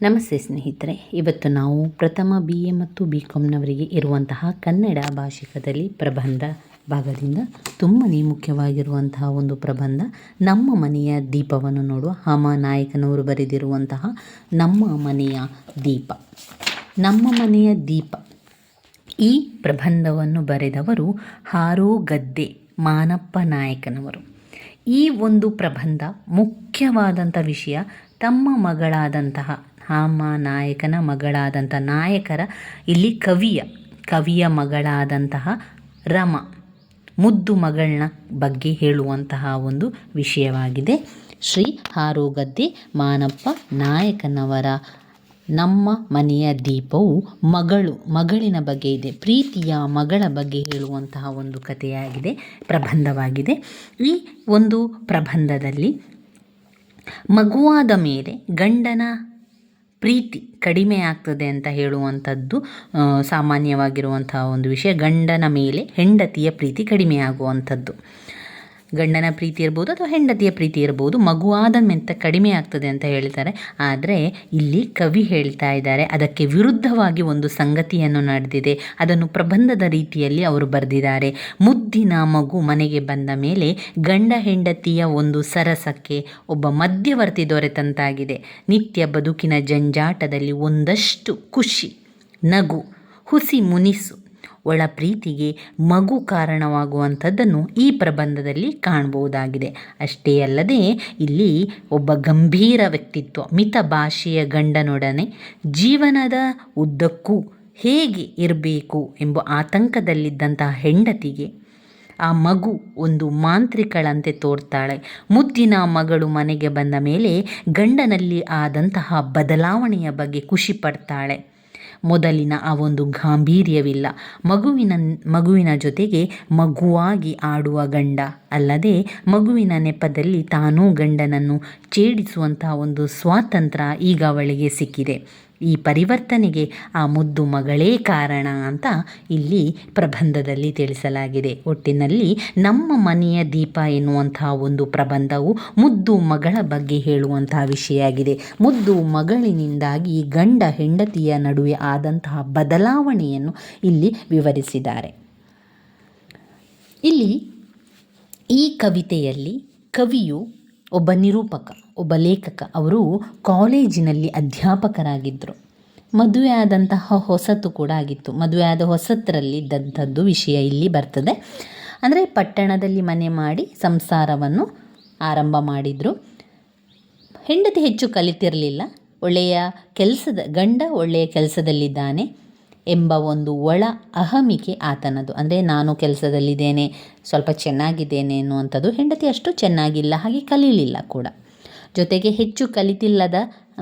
ನಮಸ್ತೆ ಸ್ನೇಹಿತರೆ, ಇವತ್ತು ನಾವು ಪ್ರಥಮ ಬಿ ಎ ಮತ್ತು ಬಿ ಕಾಮ್ನವರಿಗೆ ಇರುವಂತಹ ಕನ್ನಡ ಭಾಷಿಕದಲ್ಲಿ ಪ್ರಬಂಧ ಭಾಗದಿಂದ ತುಂಬನೇ ಮುಖ್ಯವಾಗಿರುವಂತಹ ಒಂದು ಪ್ರಬಂಧ, ನಮ್ಮ ಮನೆಯ ದೀಪವನ್ನು ನೋಡುವ ಹಮ ನಾಯಕನವರು ಬರೆದಿರುವಂತಹ ನಮ್ಮ ಮನೆಯ ದೀಪ. ನಮ್ಮ ಮನೆಯ ದೀಪ. ಈ ಪ್ರಬಂಧವನ್ನು ಬರೆದವರು ಹಾರೋ ಗದ್ದೆ ಮಾನಪ್ಪ ನಾಯಕನವರು. ಈ ಒಂದು ಪ್ರಬಂಧ ಮುಖ್ಯವಾದಂಥ ವಿಷಯ ತಮ್ಮ ಮಗಳಾದಂತಹ ಹಾಮ ನಾಯಕನ ಮಗಳಾದಂಥ ನಾಯಕರ, ಇಲ್ಲಿ ಕವಿಯ ಕವಿಯ ಮಗಳಾದಂತಹ ರಮ, ಮುದ್ದು ಮಗಳನ್ನ ಬಗ್ಗೆ ಹೇಳುವಂತಹ ಒಂದು ವಿಷಯವಾಗಿದೆ. ಶ್ರೀ ಹಾರೋಗದ್ದೆ ಮಾನಪ್ಪ ನಾಯಕನವರ ನಮ್ಮ ಮನೆಯ ದೀಪವು ಮಗಳು, ಮಗಳಿನ ಬಗ್ಗೆ ಇದೆ, ಪ್ರೀತಿಯ ಮಗಳ ಬಗ್ಗೆ ಹೇಳುವಂತಹ ಒಂದು ಕಥೆಯಾಗಿದೆ, ಪ್ರಬಂಧವಾಗಿದೆ. ಈ ಒಂದು ಪ್ರಬಂಧದಲ್ಲಿ ಮಗುವಾದ ಮೇಲೆ ಗಂಡನ ಪ್ರೀತಿ ಕಡಿಮೆ ಆಗ್ತದೆ ಅಂತ ಹೇಳುವಂಥದ್ದು ಸಾಮಾನ್ಯವಾಗಿರುವಂತಹ ಒಂದು ವಿಷಯ. ಗಂಡನ ಮೇಲೆ ಹೆಂಡತಿಯ ಪ್ರೀತಿ ಕಡಿಮೆ ಆಗುವಂಥದ್ದು. ಗಂಡನ ಪ್ರೀತಿ ಇರ್ಬೋದು ಅಥವಾ ಹೆಂಡತಿಯ ಪ್ರೀತಿ ಇರ್ಬೋದು, ಮಗುವಾದ ಮೆಂತ ಕಡಿಮೆ ಆಗ್ತದೆ ಅಂತ ಹೇಳ್ತಾರೆ ಆದರೆ ಇಲ್ಲಿ ಕವಿ ಹೇಳ್ತಾ ಇದ್ದಾರೆ, ಅದಕ್ಕೆ ವಿರುದ್ಧವಾಗಿ ಒಂದು ಸಂಗತಿಯನ್ನು ನಡೆದಿದೆ. ಅದನ್ನು ಪ್ರಬಂಧದ ರೀತಿಯಲ್ಲಿ ಅವರು ಬರೆದಿದ್ದಾರೆ. ಮುದ್ದಿನ ಮಗು ಮನೆಗೆ ಬಂದ ಮೇಲೆ ಗಂಡ ಹೆಂಡತಿಯ ಒಂದು ಸರಸಕ್ಕೆ ಒಬ್ಬ ಮಧ್ಯವರ್ತಿ ದೊರೆತಂತಾಗಿದೆ. ನಿತ್ಯ ಬದುಕಿನ ಜಂಜಾಟದಲ್ಲಿ ಒಂದಷ್ಟು ಖುಷಿ, ನಗು, ಹುಸಿ ಮುನಿಸು ಒಳ ಪ್ರೀತಿಗೆ ಮಗು ಕಾರಣವಾಗುವಂಥದ್ದನ್ನು ಈ ಪ್ರಬಂಧದಲ್ಲಿ ಕಾಣಬಹುದಾಗಿದೆ. ಅಷ್ಟೇ ಅಲ್ಲದೆ ಇಲ್ಲಿ ಒಬ್ಬ ಗಂಭೀರ ವ್ಯಕ್ತಿತ್ವ, ಮಿತ ಭಾಷೆಯ ಗಂಡನೊಡನೆ ಜೀವನದ ಉದ್ದಕ್ಕೂ ಹೇಗೆ ಇರಬೇಕು ಎಂಬ ಆತಂಕದಲ್ಲಿದ್ದಂತಹ ಹೆಂಡತಿಗೆ ಆ ಮಗು ಒಂದು ಮಾಂತ್ರಿಕಳಂತೆ ತೋರ್ತಾಳೆ. ಮುದ್ದಿನ ಮಗಳು ಮನೆಗೆ ಬಂದ ಮೇಲೆ ಗಂಡನಲ್ಲಿ ಆದಂತಹ ಬದಲಾವಣೆಯ ಬಗ್ಗೆ ಖುಷಿ ಪಡ್ತಾಳೆ. ಮೊದಲಿನ ಆ ಒಂದು ಗಾಂಭೀರ್ಯವಿಲ್ಲ. ಮಗುವಿನ ಮಗುವಿನ ಜೊತೆಗೆ ಮಗುವಾಗಿ ಆಡುವ ಗಂಡ ಅಲ್ಲದೆ ಮಗುವಿನ ನೆಪದಲ್ಲಿ ತಾನೂ ಗಂಡನನ್ನು ಛೇಡಿಸುವಂತಹ ಒಂದು ಸ್ವಾತಂತ್ರ್ಯ ಈಗ ಅವಳಿಗೆ ಸಿಕ್ಕಿದೆ. ಈ ಪರಿವರ್ತನೆಗೆ ಆ ಮುದ್ದು ಮಗಳೇ ಕಾರಣ ಅಂತ ಇಲ್ಲಿ ಪ್ರಬಂಧದಲ್ಲಿ ತಿಳಿಸಲಾಗಿದೆ. ಒಟ್ಟಿನಲ್ಲಿ ನಮ್ಮ ಮನೆಯ ದೀಪ ಎನ್ನುವಂತಹ ಒಂದು ಪ್ರಬಂಧವು ಮುದ್ದು ಮಗಳ ಬಗ್ಗೆ ಹೇಳುವಂತಹ ವಿಷಯ ಆಗಿದೆ ಮುದ್ದು ಮಗಳಿನಿಂದಾಗಿ ಗಂಡ ಹೆಂಡತಿಯ ನಡುವೆ ಆದಂತಹ ಬದಲಾವಣೆಯನ್ನು ಇಲ್ಲಿ ವಿವರಿಸಿದ್ದಾರೆ. ಇಲ್ಲಿ ಈ ಕವಿತೆಯಲ್ಲಿ ಕವಿಯು ಒಬ್ಬ ನಿರೂಪಕ. ಒಬ್ಬ ಲೇಖಕ ಅವರು ಕಾಲೇಜಿನಲ್ಲಿ ಅಧ್ಯಾಪಕರಾಗಿದ್ದರು ಮದುವೆ ಆದಂತಹ ಹೊಸತು ಕೂಡ ಆಗಿತ್ತು. ಮದುವೆ ಆದ ಹೊಸತರಲ್ಲಿದ್ದಂಥದ್ದು ವಿಷಯ ಇಲ್ಲಿ ಬರ್ತದೆ. ಅಂದರೆ ಪಟ್ಟಣದಲ್ಲಿ ಮನೆ ಮಾಡಿ ಸಂಸಾರವನ್ನು ಆರಂಭ ಮಾಡಿದರು. ಹೆಂಡತಿ ಹೆಚ್ಚು ಕಲಿತಿರಲಿಲ್ಲ. ಒಳ್ಳೆಯ ಕೆಲಸದ ಗಂಡ ಒಳ್ಳೆಯ ಕೆಲಸದಲ್ಲಿದ್ದಾನೆ ಎಂಬ ಒಂದು ಒಳ ಅಹಮಿಕೆ ಆತನದು. ಅಂದರೆ ನಾನು ಕೆಲಸದಲ್ಲಿದ್ದೇನೆ, ಸ್ವಲ್ಪ ಚೆನ್ನಾಗಿದ್ದೇನೆ ಅನ್ನುವಂಥದ್ದು ಹೆಂಡತಿ ಅಷ್ಟು ಚೆನ್ನಾಗಿಲ್ಲ, ಹಾಗೆ ಕಲೀಲಿಲ್ಲ ಕೂಡ. ಜೊತೆಗೆ ಹೆಚ್ಚು ಕಲಿತಿಲ್ಲದ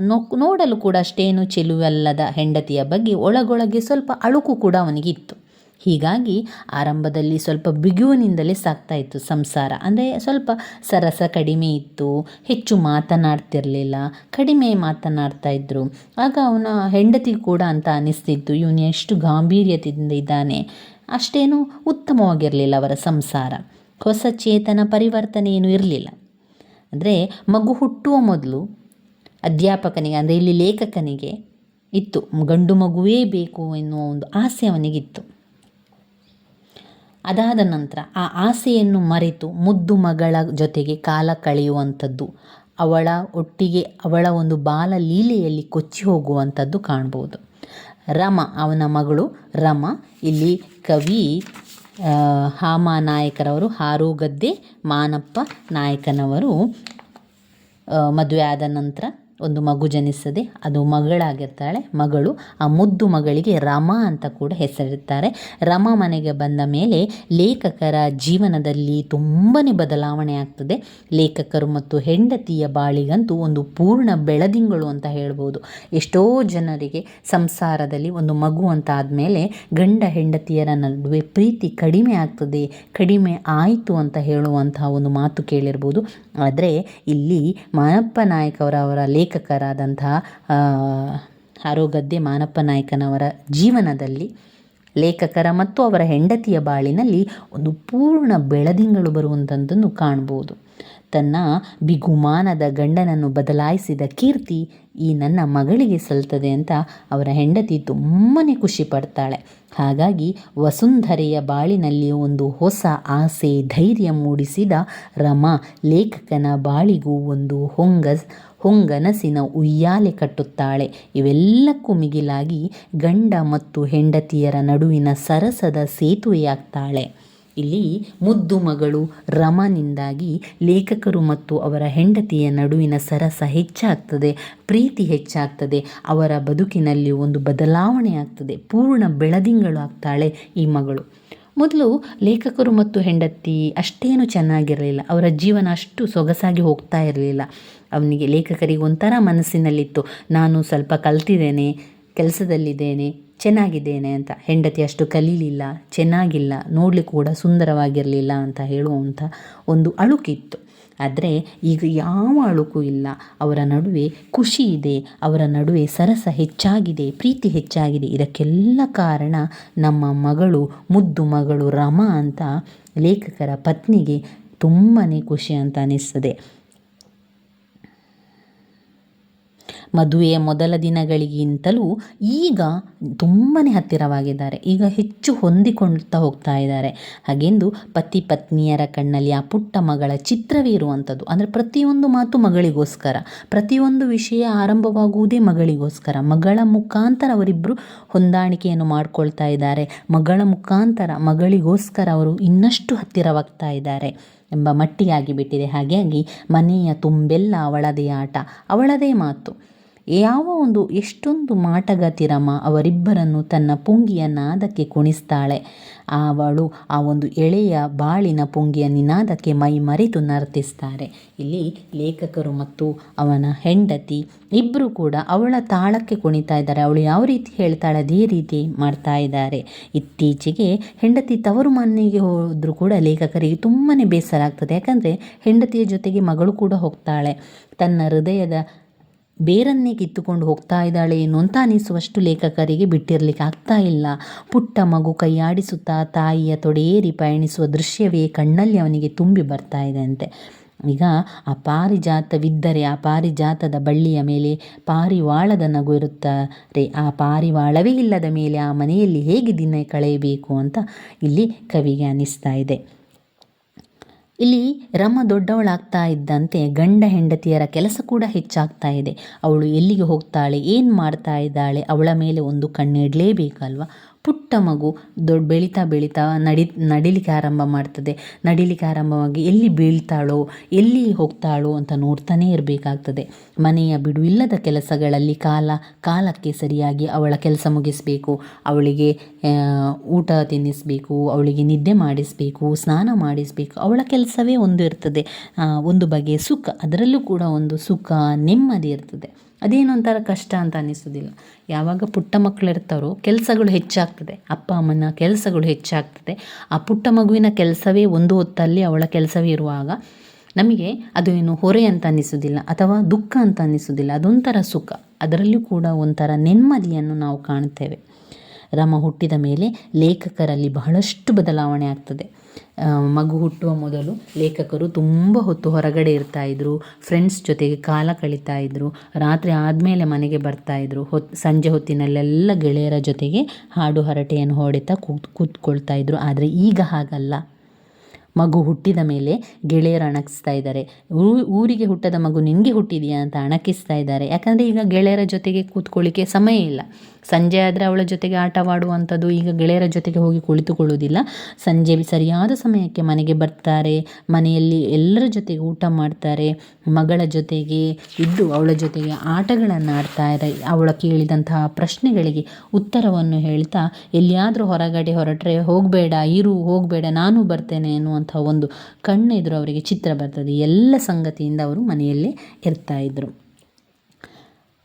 ನೋ ನೋಡಲು ಕೂಡ ಅಷ್ಟೇನು ಚೆಲುವಲ್ಲದ ಹೆಂಡತಿಯ ಬಗ್ಗೆ ಒಳಗೊಳಗೆ ಸ್ವಲ್ಪ ಅಳುಕು ಕೂಡ ಅವನಿಗಿತ್ತು. ಹೀಗಾಗಿ ಆರಂಭದಲ್ಲಿ ಸ್ವಲ್ಪ ಬಿಗುವಿನಿಂದಲೇ ಸಾಕ್ತಾ ಇತ್ತು ಸಂಸಾರ. ಅಂದರೆ ಸ್ವಲ್ಪ ಸರಸ ಕಡಿಮೆ ಇತ್ತು, ಹೆಚ್ಚು ಮಾತನಾಡ್ತಿರಲಿಲ್ಲ, ಕಡಿಮೆ ಮಾತನಾಡ್ತಾ ಇದ್ದರು ಆಗ ಅವನ ಹೆಂಡತಿ ಕೂಡ ಅಂತ ಅನಿಸ್ತಿತ್ತು, ಇವನು ಎಷ್ಟು ಗಾಂಭೀರ್ಯದಿಂದ ಇದ್ದಾನೆ, ಅಷ್ಟೇನು ಉತ್ತಮವಾಗಿರಲಿಲ್ಲ ಅವರ ಸಂಸಾರ. ಹೊಸ ಚೇತನ ಪರಿವರ್ತನೆ ಏನೂ ಇರಲಿಲ್ಲ. ಅಂದರೆ ಮಗು ಹುಟ್ಟುವ ಮೊದಲು ಅಧ್ಯಾಪಕನಿಗೆ, ಅಂದರೆ ಇಲ್ಲಿ ಲೇಖಕನಿಗೆ ಇತ್ತು. ಗಂಡು ಮಗುವೇ ಬೇಕು ಎನ್ನುವ ಒಂದು ಆಸೆ ಅವನಿಗಿತ್ತು. ಅದಾದ ನಂತರ ಆ ಆಸೆಯನ್ನು ಮರೆತು ಮುದ್ದು ಮಗಳ ಜೊತೆಗೆ ಕಾಲ ಕಳೆಯುವಂಥದ್ದು, ಅವಳ ಒಟ್ಟಿಗೆ ಅವಳ ಒಂದು ಬಾಲ ಲೀಲೆಯಲ್ಲಿ ಕೊಚ್ಚಿ ಹೋಗುವಂಥದ್ದು ಕಾಣ್ಬೋದು. ರಮ, ಅವನ ಮಗಳು ರಮ, ಇಲ್ಲಿ ಕವಿ ಹಾಮ ನಾಯಕರವರು ಹಾರೋಗದ್ದೆ ಮಾನಪ್ಪ ನಾಯಕನವರು ಮದುವೆ ಆದ ನಂತರ ಒಂದು ಮಗು ಜನಿಸ್ತದೆ ಅದು ಮಗಳಾಗಿರ್ತಾಳೆ. ಮಗಳು ಆ ಮುದ್ದು ಮಗಳಿಗೆ ರಮಾ ಅಂತ ಕೂಡ ಹೆಸರಿರ್ತಾರೆ. ರಮ ಮನೆಗೆ ಬಂದ ಮೇಲೆ ಲೇಖಕರ ಜೀವನದಲ್ಲಿ ತುಂಬಾ ಬದಲಾವಣೆ ಆಗ್ತದೆ. ಲೇಖಕರು ಮತ್ತು ಹೆಂಡತಿಯ ಬಾಳಿಗಂತೂ ಒಂದು ಪೂರ್ಣ ಬೆಳದಿಂಗಳು ಅಂತ ಹೇಳ್ಬೋದು. ಎಷ್ಟೋ ಜನರಿಗೆ ಸಂಸಾರದಲ್ಲಿ ಒಂದು ಮಗು ಅಂತ ಆದಮೇಲೆ ಗಂಡ ಹೆಂಡತಿಯರ ನಡುವೆ ಪ್ರೀತಿ ಕಡಿಮೆ ಆಗ್ತದೆ. ಕಡಿಮೆ ಆಯಿತು ಅಂತ ಹೇಳುವಂತಹ ಒಂದು ಮಾತು ಕೇಳಿರ್ಬೋದು. ಆದರೆ ಇಲ್ಲಿ ಮಾನಪ್ಪ ನಾಯಕ್ ಅವರ ಅವರ ಲೇಖಕರಾದಂತಹ ಆರೋಗದ್ದೆ ಮಾನಪ್ಪ ನಾಯಕನವರ ಜೀವನದಲ್ಲಿ ಲೇಖಕರ ಮತ್ತು ಅವರ ಹೆಂಡತಿಯ ಬಾಳಿನಲ್ಲಿ ಒಂದು ಪೂರ್ಣ ಬೆಳದಿಂಗಳು ಬರುವಂಥದ್ದನ್ನು ಕಾಣ್ಬೋದು. ತನ್ನ ಬಿಗುಮಾನದ ಗಂಡನನ್ನು ಬದಲಾಯಿಸಿದ ಕೀರ್ತಿ ಈ ನನ್ನ ಮಗಳಿಗೆ ಸಲ್ತದೆ ಅಂತ ಅವರ ಹೆಂಡತಿ ತುಂಬಾ ಖುಷಿ ಪಡ್ತಾಳೆ. ಹಾಗಾಗಿ ವಸುಂಧರೆಯ ಬಾಳಿನಲ್ಲಿ ಒಂದು ಹೊಸ ಆಸೆ, ಧೈರ್ಯ ಮೂಡಿಸಿದ ರಮ ಲೇಖಕನ ಬಾಳಿಗೂ ಒಂದು ಹೊಂಗಸ್, ಹೊಂಗನಸಿನ ಉಯ್ಯಾಲೆ ಕಟ್ಟುತ್ತಾಳೆ. ಇವೆಲ್ಲಕ್ಕೂ ಮಿಗಿಲಾಗಿ ಗಂಡ ಮತ್ತು ಹೆಂಡತಿಯರ ನಡುವಿನ ಸರಸದ ಸೇತುವೆಯಾಗ್ತಾಳೆ. ಇಲ್ಲಿ ಮುದ್ದು ಮಗಳು ರಮನಿಂದಾಗಿ ಲೇಖಕರು ಮತ್ತು ಅವರ ಹೆಂಡತಿಯ ನಡುವಿನ ಸರಸ ಹೆಚ್ಚಾಗ್ತದೆ, ಪ್ರೀತಿ ಹೆಚ್ಚಾಗ್ತದೆ, ಅವರ ಬದುಕಿನಲ್ಲಿ ಒಂದು ಬದಲಾವಣೆ ಆಗ್ತದೆ, ಪೂರ್ಣ ಬೆಳದಿಂಗಳು ಆಗ್ತಾಳೆ ಈ ಮಗಳು. ಮೊದಲು ಲೇಖಕರು ಮತ್ತು ಹೆಂಡತಿ ಅಷ್ಟೇನು ಚೆನ್ನಾಗಿರಲಿಲ್ಲ, ಅವರ ಜೀವನ ಅಷ್ಟು ಸೊಗಸಾಗಿ ಹೋಗ್ತಾ ಇರಲಿಲ್ಲ. ಅವನಿಗೆ ಲೇಖಕರಿಗೆ ಒಂಥರ ಮನಸ್ಸಿನಲ್ಲಿತ್ತು, ನಾನು ಸ್ವಲ್ಪ ಕಲ್ತಿದ್ದೇನೆ, ಕೆಲಸದಲ್ಲಿದ್ದೇನೆ ಚೆನ್ನಾಗಿದ್ದೇನೆ ಅಂತ. ಹೆಂಡತಿ ಅಷ್ಟು ಕಲೀಲಿಲ್ಲ, ಚೆನ್ನಾಗಿಲ್ಲ, ನೋಡಲಿಕ್ಕೆ ಕೂಡ ಸುಂದರವಾಗಿರಲಿಲ್ಲ ಅಂತ ಹೇಳುವಂಥ ಒಂದು ಅಳುಕಿತ್ತು. ಆದರೆ ಈಗ ಯಾವ ಅಳುಕು ಇಲ್ಲ. ಅವರ ನಡುವೆ ಖುಷಿ ಇದೆ, ಅವರ ನಡುವೆ ಸರಸ ಹೆಚ್ಚಾಗಿದೆ, ಪ್ರೀತಿ ಹೆಚ್ಚಾಗಿದೆ. ಇದಕ್ಕೆಲ್ಲ ಕಾರಣ ನಮ್ಮ ಮಗಳು, ಮುದ್ದು ಮಗಳು ರಮ ಅಂತ ಲೇಖಕರ ಪತ್ನಿಗೆ ತುಂಬಾ ಖುಷಿ ಅಂತ ಅನ್ನಿಸ್ತದೆ ಮದುವೆಯ ಮೊದಲ ದಿನಗಳಿಗಿಂತಲೂ ಈಗ ತುಂಬಾ ಹತ್ತಿರವಾಗಿದ್ದಾರೆ. ಈಗ ಹೆಚ್ಚು ಹೊಂದಿಕೊಳ್ತಾ ಹೋಗ್ತಾ ಇದ್ದಾರೆ. ಹಾಗೆಂದು ಪತಿ ಪತ್ನಿಯರ ಕಣ್ಣಲ್ಲಿ ಆ ಪುಟ್ಟ ಮಗಳ ಚಿತ್ರವೇ ಇರುವಂಥದ್ದು. ಅಂದರೆ ಪ್ರತಿಯೊಂದು ಮಾತು ಮಗಳಿಗೋಸ್ಕರ. ಪ್ರತಿಯೊಂದು ವಿಷಯ ಆರಂಭವಾಗುವುದೇ ಮಗಳಿಗೋಸ್ಕರ. ಮಗಳ ಮುಖಾಂತರ ಅವರಿಬ್ಬರು ಹೊಂದಾಣಿಕೆಯನ್ನು ಮಾಡ್ಕೊಳ್ತಾ ಇದ್ದಾರೆ. ಮಗಳ ಮುಖಾಂತರ ಮಗಳಿಗೋಸ್ಕರ ಅವರು ಇನ್ನಷ್ಟು ಹತ್ತಿರವಾಗ್ತಾ ಇದ್ದಾರೆ ಎಂಬ ಮಟ್ಟಿಯಾಗಿ ಬಿಟ್ಟಿದೆ ಹಾಗಾಗಿ ಮನೆಯ ತುಂಬೆಲ್ಲ ಅವಳದೇ ಆಟ, ಅವಳದೇ ಮಾತು. ಯಾವ ಒಂದು ಎಷ್ಟೊಂದು ಮಾಟಗಾತಿರಮ್ಮ ರಮ ಅವರಿಬ್ಬರನ್ನು ತನ್ನ ಪುಂಗಿಯ ನಾದಕ್ಕೆ ಕುಣಿಸ್ತಾಳೆ. ಅವಳು ಆ ಒಂದು ಎಳೆಯ ಬಾಳಿನ ಪುಂಗಿಯ ನಿನಾದಕ್ಕೆ ಮೈ ಮರೆತು ನರ್ತಿಸ್ತಾರೆ. ಇಲ್ಲಿ ಲೇಖಕರು ಮತ್ತು ಅವನ ಹೆಂಡತಿ ಇಬ್ಬರು ಕೂಡ ಅವಳ ತಾಳಕ್ಕೆ ಕುಣಿತಾ ಇದ್ದಾರೆ. ಅವಳು ಯಾವ ರೀತಿ ಹೇಳ್ತಾಳೆ ಅದೇ ರೀತಿ ಮಾಡ್ತಾ ಇದ್ದಾರೆ. ಇತ್ತೀಚೆಗೆ ಹೆಂಡತಿ ತವರು ಮನೆಗೆ ಹೋದರೂ ಕೂಡ ಲೇಖಕರಿಗೆ ತುಂಬಾ ಬೇಸರ ಆಗ್ತದೆ. ಯಾಕಂದರೆ ಹೆಂಡತಿಯ ಜೊತೆಗೆ ಮಗಳು ಕೂಡ ಹೋಗ್ತಾಳೆ. ತನ್ನ ಹೃದಯದ ಬೇರನ್ನೇ ಕಿತ್ತುಕೊಂಡು ಹೋಗ್ತಾ ಇದ್ದಾಳೆ ಏನು ಅಂತ ಅನಿಸುವಷ್ಟು ಲೇಖಕರಿಗೆ ಬಿಟ್ಟಿರಲಿಕ್ಕೆ ಆಗ್ತಾ ಇಲ್ಲ. ಪುಟ್ಟ ಮಗು ಕೈಯಾಡಿಸುತ್ತಾ ತಾಯಿಯ ತೊಡೆಯೇರಿ ಪಯಣಿಸುವ ದೃಶ್ಯವೇ ಕಣ್ಣಲ್ಲಿ ಅವನಿಗೆ ತುಂಬಿ ಬರ್ತಾ ಇದೆ ಅಂತೆ. ಈಗ ಆ ಪಾರಿಜಾತವಿದ್ದರೆ ಆ ಪಾರಿಜಾತದ ಬಳ್ಳಿಯ ಮೇಲೆ ಪಾರಿವಾಳದ ನಗು ಇರುತ್ತಾರೆ. ಆ ಪಾರಿವಾಳವೇ ಇಲ್ಲದ ಮೇಲೆ ಆ ಮನೆಯಲ್ಲಿ ಹೇಗೆ ದಿನ ಕಳೆಯಬೇಕು ಅಂತ ಇಲ್ಲಿ ಕವಿಗೆ ಅನ್ನಿಸ್ತಾ ಇದೆ. ಇಲ್ಲಿ ರಮ ದೊಡ್ಡವಳಾಗ್ತಾ ಇದ್ದಂತೆ ಗಂಡ ಹೆಂಡತಿಯರ ಕೆಲಸ ಕೂಡ ಹೆಚ್ಚಾಗ್ತಾ ಇದೆ. ಅವಳು ಎಲ್ಲಿಗೆ ಹೋಗ್ತಾಳೆ, ಏನು ಮಾಡ್ತಾ ಇದ್ದಾಳೆ ಅವಳ ಮೇಲೆ ಒಂದು ಕಣ್ಣಿಡಲೇಬೇಕಲ್ವ ಪುಟ್ಟ ಮಗು ದೊಡ್ಡ ಬೆಳೀತಾ ಬೆಳೀತಾ ನಡಿ, ನಡಿಲಿಕ್ಕೆ ಆರಂಭ ಮಾಡ್ತದೆ. ನಡಿಲಿಕ್ಕೆ ಆರಂಭವಾಗಿ ಎಲ್ಲಿ ಬೀಳ್ತಾಳೋ, ಎಲ್ಲಿ ಹೋಗ್ತಾಳೋ ಅಂತ ನೋಡ್ತಾನೇ ಇರಬೇಕಾಗ್ತದೆ. ಮನೆಯ ಬಿಡುವಿಲ್ಲದ ಕೆಲಸಗಳಲ್ಲಿ ಕಾಲ, ಕಾಲಕ್ಕೆ ಸರಿಯಾಗಿ ಅವಳ ಕೆಲಸ ಮುಗಿಸಬೇಕು. ಅವಳಿಗೆ ಊಟ ತಿನ್ನಿಸಬೇಕು, ಅವಳಿಗೆ ನಿದ್ದೆ ಮಾಡಿಸಬೇಕು, ಸ್ನಾನ ಮಾಡಿಸಬೇಕು. ಅವಳ ಕೆಲಸವೇ ಒಂದು ಇರ್ತದೆ. ಒಂದು ಬಗೆಯ ಸುಖ. ಅದರಲ್ಲೂ ಕೂಡ ಒಂದು ಸುಖ, ನೆಮ್ಮದಿ ಇರ್ತದೆ. ಅದೇನು ಒಂಥರ ಕಷ್ಟ ಅಂತ ಅನ್ನಿಸೋದಿಲ್ಲ. ಯಾವಾಗ ಪುಟ್ಟ ಮಕ್ಕಳು ಇರ್ತಾರೋ ಕೆಲಸಗಳು ಹೆಚ್ಚಾಗ್ತದೆ. ಅಪ್ಪ, ಅಮ್ಮನ ಕೆಲಸಗಳು ಹೆಚ್ಚಾಗ್ತದೆ. ಆ ಪುಟ್ಟ ಮಗುವಿನ ಕೆಲಸವೇ ಒಂದು ಹೊತ್ತಲ್ಲಿ ಅವಳ ಕೆಲಸವೇ ಇರುವಾಗ ನಮಗೆ ಅದು ಏನು ಹೊರೆ ಅಂತ ಅನ್ನಿಸೋದಿಲ್ಲ ಅಥವಾ ದುಃಖ ಅಂತ ಅನ್ನಿಸೋದಿಲ್ಲ. ಅದೊಂಥರ ಸುಖ. ಅದರಲ್ಲೂ ಕೂಡ ಒಂಥರ ನೆಮ್ಮದಿಯನ್ನು ನಾವು ಕಾಣ್ತೇವೆ. ರಮ ಹುಟ್ಟಿದ ಮೇಲೆ ಲೇಖಕರಲ್ಲಿ ಬಹಳಷ್ಟು ಬದಲಾವಣೆ ಆಗ್ತದೆ. ಮಗು ಹುಟ್ಟುವ ಮೊದಲು ಲೇಖಕರು ತುಂಬ ಹೊತ್ತು ಹೊರಗಡೆ ಇರ್ತಾಯಿದ್ರು ಫ್ರೆಂಡ್ಸ್ ಜೊತೆಗೆ ಕಾಲ ಕಳೀತಾ ಇದ್ದರು ರಾತ್ರಿ ಆದಮೇಲೆ ಮನೆಗೆ ಬರ್ತಾಯಿದ್ರು ಹೊತ್ತು ಸಂಜೆ ಹೊತ್ತಿನಲ್ಲೆಲ್ಲ ಗೆಳೆಯರ ಜೊತೆಗೆ ಹಾಡು ಹರಟೆಯನ್ನು ಹೊಡಿತಾ ಕೂತ್, ಕೂತ್ಕೊಳ್ತಾ ಇದ್ದರು ಆದರೆ ಈಗ ಹಾಗಲ್ಲ. ಮಗು ಹುಟ್ಟಿದ ಮೇಲೆ ಗೆಳೆಯರು ಅಣಕಿಸ್ತಾ ಇದ್ದಾರೆ. ಊರಿಗೆ ಹುಟ್ಟದ ಮಗು ನಿನಗೆ ಹುಟ್ಟಿದೆಯಾ ಅಂತ ಅಣಕಿಸ್ತಾ ಇದ್ದಾರೆ. ಯಾಕಂದರೆ ಈಗ ಗೆಳೆಯರ ಜೊತೆಗೆ ಕೂತ್ಕೊಳ್ಳಿಕ್ಕೆ ಸಮಯ ಇಲ್ಲ. ಸಂಜೆ ಆದರೆ ಅವಳ ಜೊತೆಗೆ ಆಟವಾಡುವಂಥದ್ದು, ಈಗ ಗೆಳೆಯರ ಜೊತೆಗೆ ಹೋಗಿ ಕುಳಿತುಕೊಳ್ಳುವುದಿಲ್ಲ. ಸಂಜೆ ಸರಿಯಾದ ಸಮಯಕ್ಕೆ ಮನೆಗೆ ಬರ್ತಾರೆ, ಮನೆಯಲ್ಲಿ ಎಲ್ಲರ ಜೊತೆಗೆ ಊಟ ಮಾಡ್ತಾರೆ, ಮಗಳ ಜೊತೆಗೆ ಇದ್ದು ಅವಳ ಜೊತೆಗೆ ಆಟಗಳನ್ನು ಆಡ್ತಾರೆ ಅವಳ ಕೇಳಿದಂತಹ ಪ್ರಶ್ನೆಗಳಿಗೆ ಉತ್ತರವನ್ನು ಹೇಳ್ತಾ, ಎಲ್ಲಿಯಾದರೂ ಹೊರಗಡೆ ಹೊರಟ್ರೆ, ಹೋಗಬೇಡ, ಇರು, ಹೋಗಬೇಡ, ನಾನು ಬರ್ತೇನೆ ಅನ್ನುವಂಥ ಒಂದು ಕಣ್ಣೆದುರು ಅವರಿಗೆ ಚಿತ್ರ ಬರ್ತದೆ. ಎಲ್ಲ ಸಂಗತಿಯಿಂದ ಅವರು ಮನೆಯಲ್ಲೇ ಇರ್ತಾಯಿದ್ರು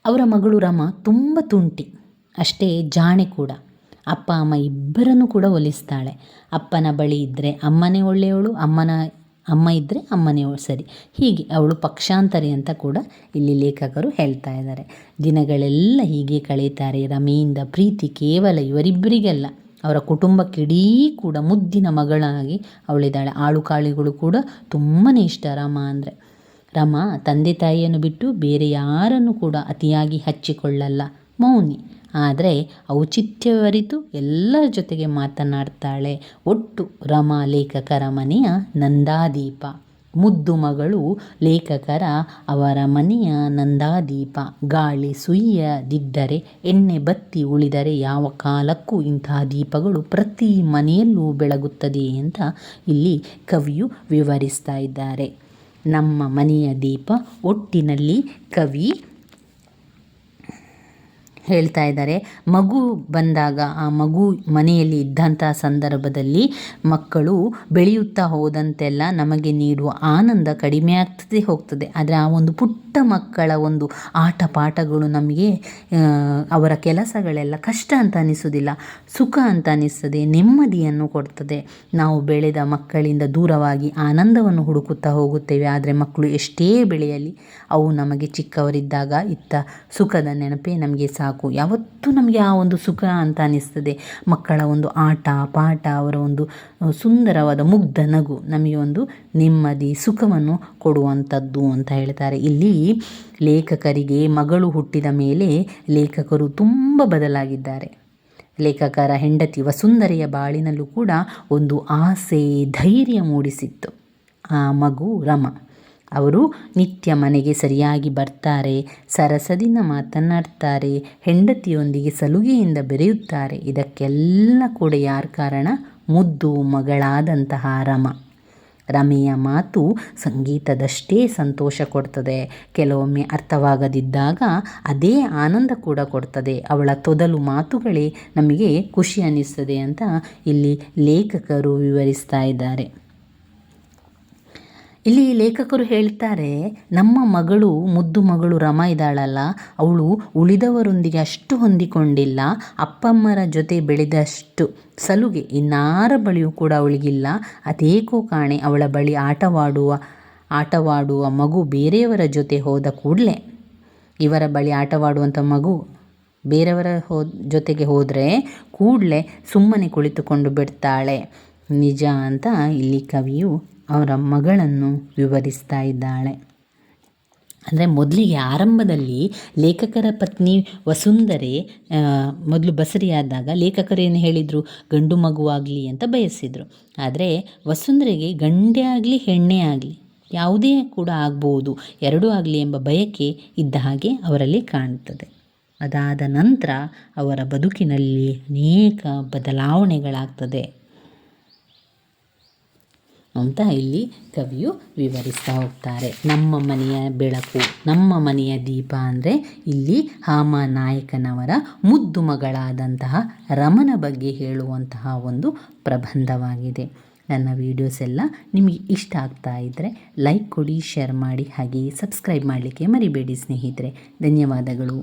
ಅವರ ಮಗಳು ರಮ ತುಂಬ ತುಂಟಿ. ಅಷ್ಟೇ ಜಾಣೆ ಕೂಡ. ಅಪ್ಪ, ಅಮ್ಮ ಇಬ್ಬರನ್ನು ಕೂಡ ಒಲಿಸ್ತಾಳೆ. ಅಪ್ಪನ ಬಳಿ ಇದ್ದರೆ ಅಮ್ಮನೇ ಒಳ್ಳೆಯವಳು, ಅಮ್ಮನ, ಅಮ್ಮ ಇದ್ದರೆ ಅಮ್ಮನೇ ಸರಿ. ಹೀಗೆ ಅವಳು ಪಕ್ಷಾಂತರಿ ಅಂತ ಕೂಡ ಇಲ್ಲಿ ಲೇಖಕರು ಹೇಳ್ತಾ ಇದ್ದಾರೆ. ದಿನಗಳೆಲ್ಲ ಹೀಗೆ ಕಳೀತಾರೆ. ರಮೆಯಿಂದ ಪ್ರೀತಿ ಕೇವಲ ಇವರಿಬ್ಬರಿಗೆಲ್ಲ, ಅವರ ಕುಟುಂಬಕ್ಕಿಡೀ ಕೂಡ ಮುದ್ದಿನ ಮಗಳಾಗಿ ಅವಳಿದ್ದಾಳೆ. ಆಳು ಕಾಳಿಗಳು ಕೂಡ ತುಂಬಾ ಇಷ್ಟ ರಮ ಅಂದರೆ. ರಮ ತಂದೆ ತಾಯಿಯನ್ನು ಬಿಟ್ಟು ಬೇರೆ ಯಾರನ್ನು ಕೂಡ ಅತಿಯಾಗಿ ಹಚ್ಚಿಕೊಳ್ಳಲ್ಲ. ಮೌನಿ ಆದರೆ ಔಚಿತ್ಯವರಿತು ಎಲ್ಲರ ಜೊತೆಗೆ ಮಾತನಾಡ್ತಾಳೆ. ಒಟ್ಟು ರಮಾ ಲೇಖಕರ ಮನೆಯ ನಂದಾದೀಪ. ಮುದ್ದು ಮಗಳು ಲೇಖಕರ, ಅವರ ಮನೆಯ ನಂದಾದೀಪ. ಗಾಳಿ ಸುಯ್ಯದಿದ್ದರೆ, ಎಣ್ಣೆ ಬತ್ತಿ ಉಳಿದರೆ ಯಾವ ಕಾಲಕ್ಕೂ ಇಂತಹ ದೀಪಗಳು ಪ್ರತಿ ಮನೆಯಲ್ಲೂ ಬೆಳಗುತ್ತದೆ ಅಂತ ಇಲ್ಲಿ ಕವಿಯು ವಿವರಿಸ್ತಾ ಇದ್ದಾರೆ. ನಮ್ಮ ಮನೆಯ ದೀಪ ಒಟ್ಟಿನಲ್ಲಿ ಕವಿ ಹೇಳ್ತಾ ಇದ್ದಾರೆ. ಮಗು ಬಂದಾಗ ಆ ಮಗು ಮನೆಯಲ್ಲಿ ಇದ್ದಂಥ ಸಂದರ್ಭದಲ್ಲಿ ಮಕ್ಕಳು ಬೆಳೆಯುತ್ತಾ ಹೋದಂತೆಲ್ಲ ನಮಗೆ ನೀಡುವ ಆನಂದ ಕಡಿಮೆ ಆಗ್ತದೆ ಹೋಗ್ತದೆ. ಆದರೆ ಆ ಒಂದು ಪುಟ್ಟ ಮಕ್ಕಳ ಒಂದು ಆಟ ಪಾಠಗಳು ನಮಗೆ ಅವರ ಕೆಲಸಗಳೆಲ್ಲ ಕಷ್ಟ ಅಂತ ಅನ್ನಿಸೋದಿಲ್ಲ ಸುಖ ಅಂತ ಅನ್ನಿಸ್ತದೆ ನೆಮ್ಮದಿಯನ್ನು ಕೊಡ್ತದೆ. ನಾವು ಬೆಳೆದ ಮಕ್ಕಳಿಂದ ದೂರವಾಗಿ ಆನಂದವನ್ನು ಹುಡುಕುತ್ತಾ ಹೋಗುತ್ತೇವೆ. ಆದರೆ ಮಕ್ಕಳು ಎಷ್ಟೇ ಬೆಳೆಯಲಿ ಅವು ನಮಗೆ ಚಿಕ್ಕವರಿದ್ದಾಗ ಇತ್ತ ಸುಖದ ನೆನಪೇ ನಮಗೆ ಸಾಕು ಯಾವತ್ತೂ ನಮಗೆ ಆ ಒಂದು ಸುಖ ಅಂತ ಅನ್ನಿಸ್ತದೆ ಮಕ್ಕಳ ಒಂದು ಆಟ, ಪಾಠ, ಅವರ ಒಂದು ಸುಂದರವಾದ ಮುಗ್ಧ ನಗು ನಮಗೆ ಒಂದು ನೆಮ್ಮದಿ, ಸುಖವನ್ನು ಕೊಡುವಂಥದ್ದು ಅಂತ ಹೇಳ್ತಾರೆ. ಇಲ್ಲಿ ಲೇಖಕರಿಗೆ ಮಗಳು ಹುಟ್ಟಿದ ಮೇಲೆ ಲೇಖಕರು ತುಂಬ ಬದಲಾಗಿದ್ದಾರೆ. ಲೇಖಕರ ಹೆಂಡತಿ ವಸುಂದರಿಯ ಬಾಳಿನಲ್ಲೂ ಕೂಡ ಒಂದು ಆಸೆ, ಧೈರ್ಯ ಮೂಡಿಸಿತ್ತು. ಆ ಮಗು ರಮ. ಅವರು ನಿತ್ಯ ಮನೆಗೆ ಸರಿಯಾಗಿ ಬರ್ತಾರೆ, ಸರಸದಿಂದ ಮಾತನಾಡ್ತಾರೆ ಹೆಂಡತಿಯೊಂದಿಗೆ ಸಲುಗೆಯಿಂದ ಬೆರೆಯುತ್ತಾರೆ. ಇದಕ್ಕೆಲ್ಲ ಕೂಡ ಯಾರ ಕಾರಣ? ಮುದ್ದು ಮಗಳಾದಂತಹ ರಮ. ರಮೆಯ ಮಾತು ಸಂಗೀತದಷ್ಟೇ ಸಂತೋಷ ಕೊಡ್ತದೆ. ಕೆಲವೊಮ್ಮೆ ಅರ್ಥವಾಗದಿದ್ದಾಗ ಅದೇ ಆನಂದ ಕೂಡ ಕೊಡ್ತದೆ. ಅವಳ ತೊದಲು ಮಾತುಗಳೇ ನಮಗೆ ಖುಷಿ ಅನ್ನಿಸ್ತದೆ ಅಂತ ಇಲ್ಲಿ ಲೇಖಕರು ವಿವರಿಸ್ತಾ ಇದ್ದಾರೆ. ಇಲ್ಲಿ ಲೇಖಕರು ಹೇಳ್ತಾರೆ, ನಮ್ಮ ಮಗಳು ಮುದ್ದು ಮಗಳು ರಮ ಇದ್ದಾಳಲ್ಲ, ಅವಳು ಉಳಿದವರೊಂದಿಗೆ ಅಷ್ಟು ಹೊಂದಿಕೊಂಡಿಲ್ಲ, ಅಪ್ಪಮ್ಮರ ಜೊತೆ ಬೆಳೆದಷ್ಟು ಸಲುಗೆ ಇನ್ನಾರ ಬಳಿಯೂ ಕೂಡ ಅವಳಿಗಿಲ್ಲ. ಅದೇಕೋ ಕಾಣೆ, ಅವಳ ಬಳಿ ಆಟವಾಡುವ ಆಟವಾಡುವ ಮಗು ಬೇರೆಯವರ ಜೊತೆ ಹೋದ ಕೂಡಲೇ. ಇವರ ಬಳಿ ಆಟವಾಡುವಂಥ ಮಗು ಬೇರೆಯವರ ಹೋ, ಜೊತೆಗೆ ಹೋದರೆ ಕೂಡಲೇ ಸುಮ್ಮನೆ ಕುಳಿತುಕೊಂಡು ಬಿಡ್ತಾಳೆ. ನಿಜ ಅಂತ ಇಲ್ಲಿ ಕವಿಯು ಅವರ ಮಗಳನ್ನು ವಿವರಿಸ್ತಾ ಇದ್ದಾಳೆ. ಅಂದರೆ ಮೊದಲಿಗೆ ಆರಂಭದಲ್ಲಿ ಲೇಖಕರ ಪತ್ನಿ ವಸುಂಧರೆ ಮೊದಲು ಬಸರಿಯಾದಾಗ ಲೇಖಕರೇನು ಹೇಳಿದರು? ಗಂಡು ಮಗುವಾಗಲಿ ಅಂತ ಬಯಸಿದರು. ಆದರೆ ವಸುಂಧರೆಗೆ ಗಂಡೇ ಆಗಲಿ, ಹೆಣ್ಣೇ ಆಗಲಿ ಯಾವುದೇ ಕೂಡ ಆಗ್ಬೋದು. ಎರಡೂ ಆಗಲಿ ಎಂಬ ಬಯಕೆ ಇದ್ದ ಹಾಗೆ ಅವರಲ್ಲಿ ಕಾಣುತ್ತದೆ ಅದಾದ ನಂತರ ಅವರ ಬದುಕಿನಲ್ಲಿ ಅನೇಕ ಬದಲಾವಣೆಗಳಾಗ್ತದೆ. ಅಂತ ಇಲ್ಲಿ ಕವಿಯು ವಿವರಿಸ್ತಾ ಹೋಗ್ತಾರೆ. ನಮ್ಮ ಮನೆಯ ಬೆಳಕು, ನಮ್ಮ ಮನೆಯ ದೀಪ ಅಂದರೆ ಇಲ್ಲಿ ಹಾಮ ನಾಯಕನವರ ಮುದ್ದು ಮಗಳಾದಂತಹ ರಮನ ಬಗ್ಗೆ ಹೇಳುವಂತಹ ಒಂದು ಪ್ರಬಂಧವಾಗಿದೆ. ನನ್ನ ವೀಡಿಯೋಸ್ ಎಲ್ಲ ನಿಮಗೆ ಇಷ್ಟ ಆಗ್ತಾ ಇದ್ದರೆ ಲೈಕ್ ಕೊಡಿ ಶೇರ್ ಮಾಡಿ, ಹಾಗೆಯೇ ಸಬ್ಸ್ಕ್ರೈಬ್ ಮಾಡಲಿಕ್ಕೆ ಮರಿಬೇಡಿ ಸ್ನೇಹಿತರೆ. ಧನ್ಯವಾದಗಳು.